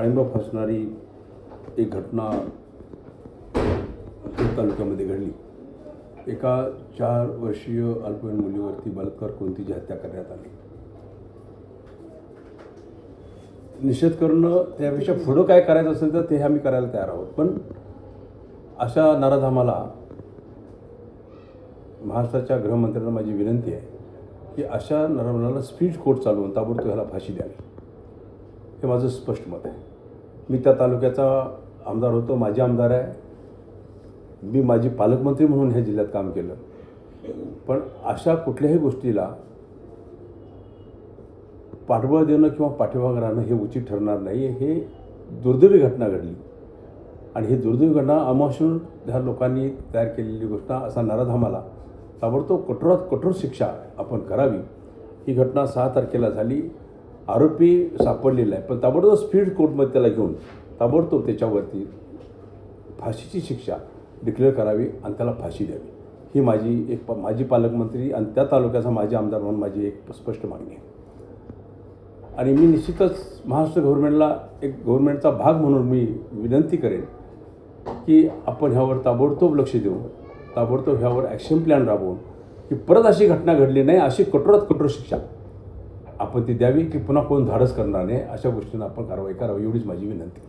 काळिंबा फसणारी एक घटना तालुक्यामध्ये घडली. एका चार वर्षीय अल्पवयीन मुलीवरती बलात्कार कोणतीची हत्या करण्यात आली? निषेध करणं त्यापेक्षा पुढं काय करायचं असेल तर ते आम्ही करायला तयार आहोत. पण अशा नराधामाला महाराष्ट्राच्या गृहमंत्र्यांना माझी विनंती आहे की अशा नराधामाला स्पीड कोर्ट चालवून ताबडतोब ह्याला फाशी द्यावी. हे माझं स्पष्ट मत आहे. मी त्या तालुक्याचा आमदार होतो माझे आमदार आहे. मी माझी पालकमंत्री म्हणून ह्या जिल्ह्यात काम केलं. पण अशा कुठल्याही गोष्टीला पाठबळ देणं किंवा पाठीमाग राहणं हे उचित ठरणार नाही हे दुर्दैवी घटना घडली. आणि ही दुर्दैवी घटना अमाशून ह्या लोकांनी तयार केलेली गोष्ट असा नराधामाला ताबडतोब कठोरात कठोर शिक्षा आपण करावी. ही घटना सहा तारखेला झाली. आरोपी सापडलेला आहे. पण ताबडतोब स्पीड कोर्टमध्ये त्याला घेऊन ताबडतोब त्याच्यावरती फाशीची शिक्षा डिक्लेअर करावी आणि त्याला फाशी द्यावी. ही माझी एक प- माजी पालकमंत्री आणि त्या तालुक्याचा माजी आमदार म्हणून माझी एक स्पष्ट मागणी आहे. आणि मी निश्चितच महाराष्ट्र गव्हर्नमेंटला एक गव्हर्नमेंटचा भाग म्हणून मी विनंती करेन की आपण ह्यावर ताबडतोब लक्ष देऊन ताबडतोब ह्यावर ॲक्शन प्लॅन राबवून की परत अशी घटना घडली नाही अशी कठोरात कठोर शिक्षा आपण ती द्यावी की पुन्हा कोण धाडस करणार नाही अशा गोष्टींना आपण कारवाई करावी एवढीच माझी विनंती.